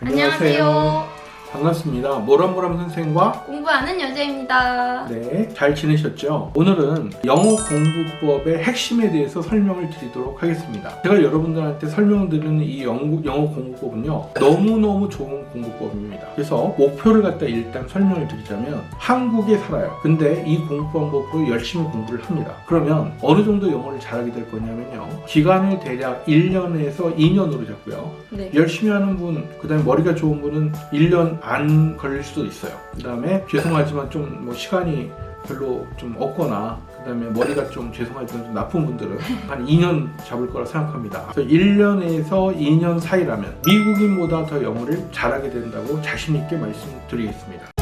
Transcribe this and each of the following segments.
안녕하세요. 반갑습니다. 모람모람 선생과 공부하는 여자입니다. 네, 잘 지내셨죠? 오늘은 영어 공부법의 핵심에 대해서 설명을 드리도록 하겠습니다. 제가 여러분들한테 설명드리는 이 영어, 영어 공부법은요, 너무너무 좋은 공부법입니다. 그래서 목표를 갖다 일단 설명을 드리자면, 한국에 살아요. 근데 이 공부 방법으로 열심히 공부를 합니다. 그러면 어느 정도 영어를 잘하게 될 거냐면요, 기간을 대략 1년에서 2년으로 잡고요. 네. 열심히 하는 분, 그 다음에 머리가 좋은 분은 1년 안 걸릴 수도 있어요. 그 다음에 죄송하지만 좀 뭐 시간이 별로 좀 없거나 그 다음에 머리가 좀 죄송하지만 좀 나쁜 분들은 한 2년 잡을 거라 생각합니다. 그래서 1년에서 2년 사이라면 미국인보다 더 영어를 잘하게 된다고 자신 있게 말씀드리겠습니다.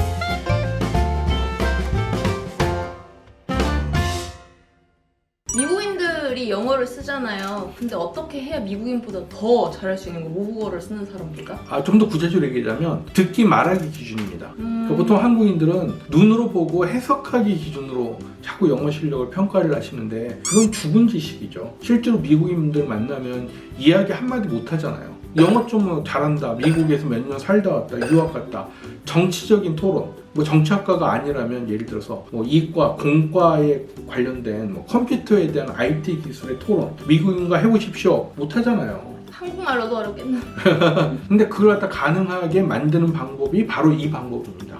들이 영어를 쓰잖아요. 근데 어떻게 해야 미국인보다 더 잘할 수 있는 거 모국어를 쓰는 사람들까? 아, 좀 더 구체적으로 얘기하자면 듣기 말하기 기준입니다. 음, 그러니까 보통 한국인들은 눈으로 보고 해석하기 기준으로 자꾸 영어 실력을 평가를 하시는데 그건 죽은 지식이죠. 실제로 미국인들 만나면 이야기 한마디 못 하잖아요. 영어 좀뭐 잘한다. 미국에서 몇 년 살다 왔다. 유학 갔다. 정치적인 토론. 뭐 정치학과가 아니라면 예를 들어서 뭐 이과, 공과에 관련된 뭐 컴퓨터에 대한 IT 기술의 토론. 미국인과 해보십시오. 못 하잖아요. 한국말로도 어렵겠나? 근데 그걸 갖다 가능하게 만드는 방법이 바로 이 방법입니다.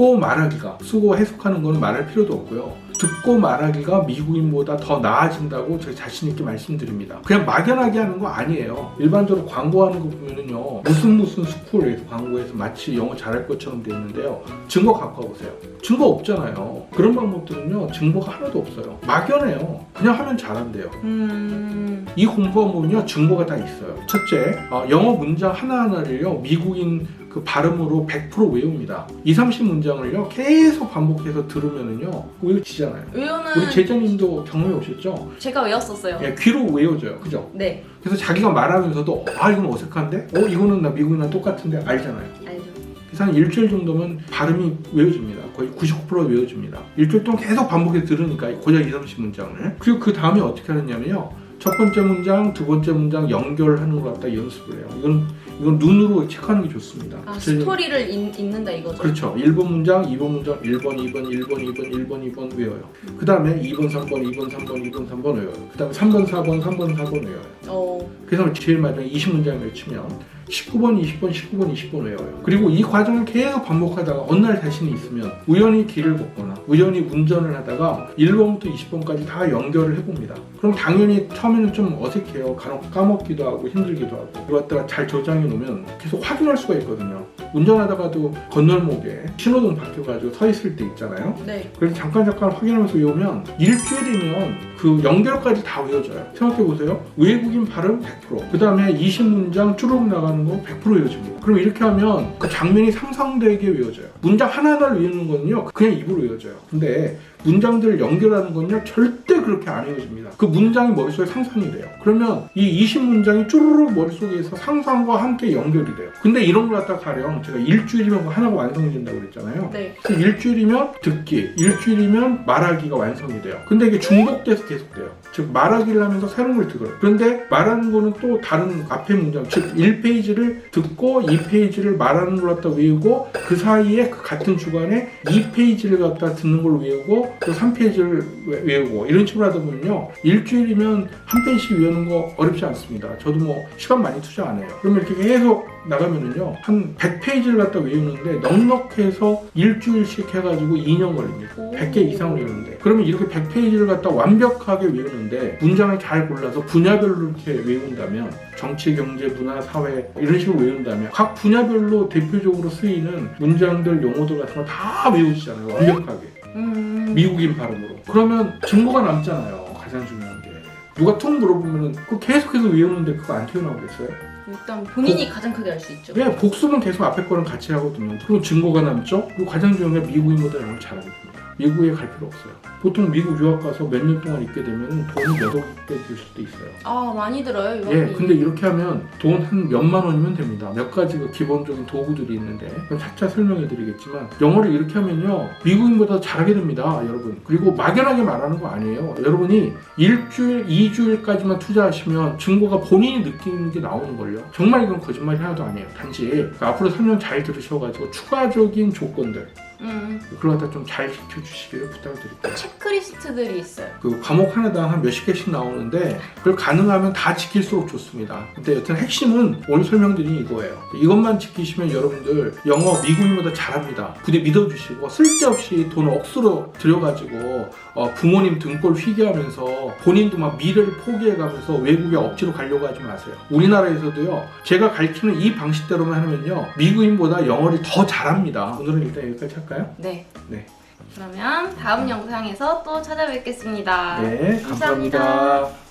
듣고 말하기가 쓰고 해석하는 거는 말할 필요도 없고요. 듣고 말하기가 미국인보다 더 나아진다고 제가 자신있게 말씀드립니다. 그냥 막연하게 하는 거 아니에요. 일반적으로 광고하는 거 보면은요. 무슨 무슨 스쿨에서 광고에서 마치 영어 잘할 것처럼 돼 있는데요. 증거 갖고 와보세요. 증거 없잖아요. 그런 방법들은요. 증거가 하나도 없어요. 막연해요. 그냥 하면 잘한대요. 음, 이 공부하면요 증거가 다 있어요. 첫째, 어, 영어 문장 하나하나를요 미국인 그 발음으로 100% 외웁니다. 2, 30문장을요 계속 반복해서 들으면은요 외워지잖아요. 외우는 우리 제자님도 경험해 오셨죠? 제가 외웠었어요. 예, 귀로 외워져요. 그죠? 네, 그래서 자기가 말하면서도 아 이건 어색한데? 어 이거는 나 미국이랑 똑같은데 알잖아요. 알죠. 그래서 한 일주일 정도면 발음이 외워집니다. 거의 99% 외워집니다. 일주일 동안 계속 반복해서 들으니까 고작 2, 30문장을. 그리고 그 다음에 어떻게 하느냐면요. 첫 번째 문장, 두 번째 문장 연결하는 걸 갖다 연습을 해요. 이건, 이건 눈으로 체크하는 게 좋습니다. 아, 스토리를 읽, 읽는다 이거죠. 그렇죠. 1번 문장, 2번 문장, 1번, 2번, 1번, 2번, 1번, 2번 외워요. 그 다음에 2번, 3번, 2번, 3번, 2번, 3번 외워요. 그 다음에 3번, 4번, 3번, 4번 외워요. 어, 그래서 제일 마지막에 20문장 외치면 19번, 20번, 19번, 20번 외워요. 그리고 이 과정을 계속 반복하다가 어느 날 자신이 있으면 우연히 길을 걷거나 우연히 운전을 하다가 1번부터 20번까지 다 연결을 해봅니다. 그럼 당연히 처음에는 좀 어색해요. 간혹 까먹기도 하고 힘들기도 하고. 이거 갖다가 잘 저장해 놓으면 계속 확인할 수가 있거든요. 운전하다가도 건널목에 신호등 바뀌어가지고 서 있을 때 있잖아요. 네. 그래서 잠깐 잠깐 확인하면서 외우면 일주일이면 그 연결까지 다 외워져요. 생각해 보세요. 외국인 발음 100%. 그 다음에 20문장 쭈룩 나가는 거 100% 외워집니다. 그럼 이렇게 하면 그 장면이 상상되게 외워져요. 문장 하나하나를 외우는 거는요, 그냥 입으로 외워져요. 근데 문장들을 연결하는 건요, 절대 그렇게 안 외워집니다. 그 문장이 머릿속에 상상이 돼요. 그러면 이 20문장이 쭈르륵 머릿속에서 상상과 함께 연결이 돼요. 근데 이런 걸 갖다 가령 제가 일주일이면 그거 하나가 완성이 된다고 그랬잖아요. 네. 그 일주일이면 듣기, 일주일이면 말하기가 완성이 돼요. 근데 이게 중복돼서 계속돼요. 즉 말하기를 하면서 새로운 걸 들어요. 그런데 말하는 거는 또 다른 앞에 문장, 즉 1페이지를 듣고 2페이지를 말하는 걸 갖다 외우고 그 사이에 그 같은 주간에 2페이지를 갖다 듣는 걸 외우고 또 3페이지를 외우고 이런 식으로 하다 보면요. 일주일이면 한 페이지씩 외우는 거 어렵지 않습니다. 저도 뭐 시간 많이 투자 안 해요. 그러면 이렇게 계속 나가면은요. 한 100페이지를 갖다 외우는데 넉넉해서 일주일씩 해가지고 2년 걸립니다. 오. 100개 이상을 외우는데 그러면 이렇게 100페이지를 갖다 완벽하게 외우는데 문장을 잘 골라서 분야별로 이렇게 외운다면 정치, 경제, 문화, 사회 이런 식으로 외운다면 각 분야별로 대표적으로 쓰이는 문장들, 용어들 같은 거 다 외우시잖아요. 완벽하게. 음, 미국인 발음으로. 그러면 증거가 남잖아요. 가장 중요한 게. 누가 툭 물어보면은 그 계속해서 외우는데 그거 안 튀어나오겠어요? 일단 본인이 가장 크게 알 수 있죠. 왜 복습은 계속 앞에 거랑 같이 하거든요. 그리고 증거가 남죠. 그리고 가장 중요한 게 미국인보다 영어를 됩니다. 미국에 갈 필요 없어요. 보통 미국 유학 가서 몇 년 동안 있게 되면 돈이 몇억 개들 수도 있어요. 아, 많이 들어요, 유학이. 예, 근데 이렇게 하면 돈 한 몇만 원이면 됩니다. 몇 가지 그 기본적인 도구들이 있는데 차차 설명해 드리겠지만 영어를 이렇게 하면요 미국인보다 잘하게 됩니다, 여러분. 그리고 막연하게 말하는 거 아니에요. 여러분이 일주일, 이주일까지만 투자하시면 증거가 본인이 느끼는 게 나오는 걸요. 정말 이건 거짓말이 하나도 아니에요. 단지 그 앞으로 설명 잘 들으셔가지고 추가적인 조건들 음, 그런 거다좀 잘 지켜주시기를 부탁드릴게요. 체크리스트들이 있어요. 그 과목 하나당 한 몇십 개씩 나오는데 그걸 가능하면 다 지킬수록 좋습니다. 근데 여튼 핵심은 오늘 설명드린 이거예요. 이것만 지키시면 여러분들 영어 미국인보다 잘합니다. 부디 믿어주시고 쓸데없이 돈을 억수로 들여가지고 어, 부모님 등골 휘게 하면서 본인도 막 미래를 포기해가면서 외국에 억지로 가려고 하지 마세요. 우리나라에서도요. 제가 가르치는 이 방식대로만 하면요. 미국인보다 영어를 더 잘합니다. 오늘은 일단 여기까지 할까요? 네. 네. 그러면 다음 영상에서 또 찾아뵙겠습니다. 네, 감사합니다. 감사합니다.